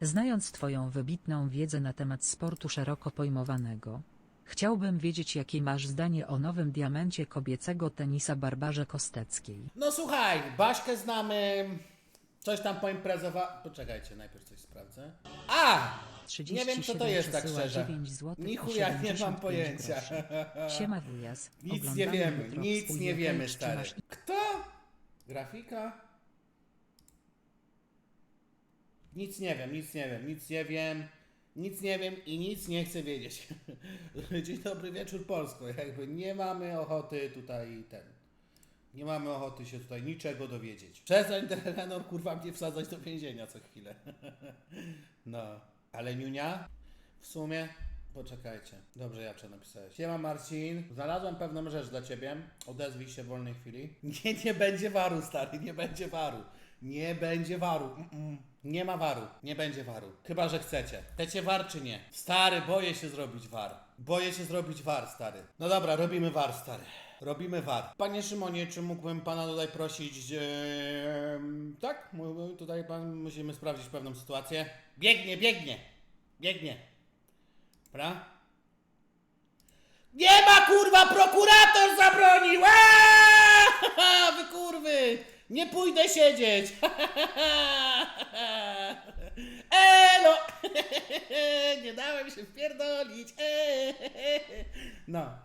Znając Twoją wybitną wiedzę na temat sportu szeroko pojmowanego, chciałbym wiedzieć, jakie masz zdanie o nowym diamencie kobiecego tenisa Barbarze Kosteckiej. No słuchaj, Baśkę znamy. Coś tam poimprezowa... Poczekajcie, najpierw coś sprawdzę. A! Nie wiem, co to jest, tak szczerze. 9 złotych Ni i chuja nie mam 75 pojęcia. Siema wujas. Nic nie Oglądamy wiemy, jutro nic nie wiemy, czy stary. masz Kto? Grafika? Nic nie wiem, nic nie wiem, nic nie wiem, nic nie wiem i nic nie chcę wiedzieć. Dzień dobry wieczór Polsko, jakby nie mamy ochoty tutaj ten. Nie mamy ochoty się tutaj niczego dowiedzieć. Przestań ten Eleanor kurwa mnie wsadzać do więzienia co chwilę. No, ale Niunia? W sumie? Poczekajcie. Dobrze, ja napisałeś. Siema Marcin. Znalazłem pewną rzecz dla ciebie. Odezwij się w wolnej chwili. Nie, nie będzie waru, stary, nie będzie waru. Nie będzie waru. Mm-mm. Nie ma waru. Nie będzie waru. Chyba, że chcecie. Chcecie war czy nie? Stary, boję się zrobić war. Boję się zrobić war, stary. No dobra, robimy war, stary. Robimy war. Panie Szymonie, czy mógłbym pana tutaj prosić? em, tak, tutaj pan musimy sprawdzić pewną sytuację. Biegnie, biegnie. Biegnie. Dobra? Nie ma kurwa, prokurator Nie pójdę siedzieć! Elo! Nie dałem się wpierdolić! No,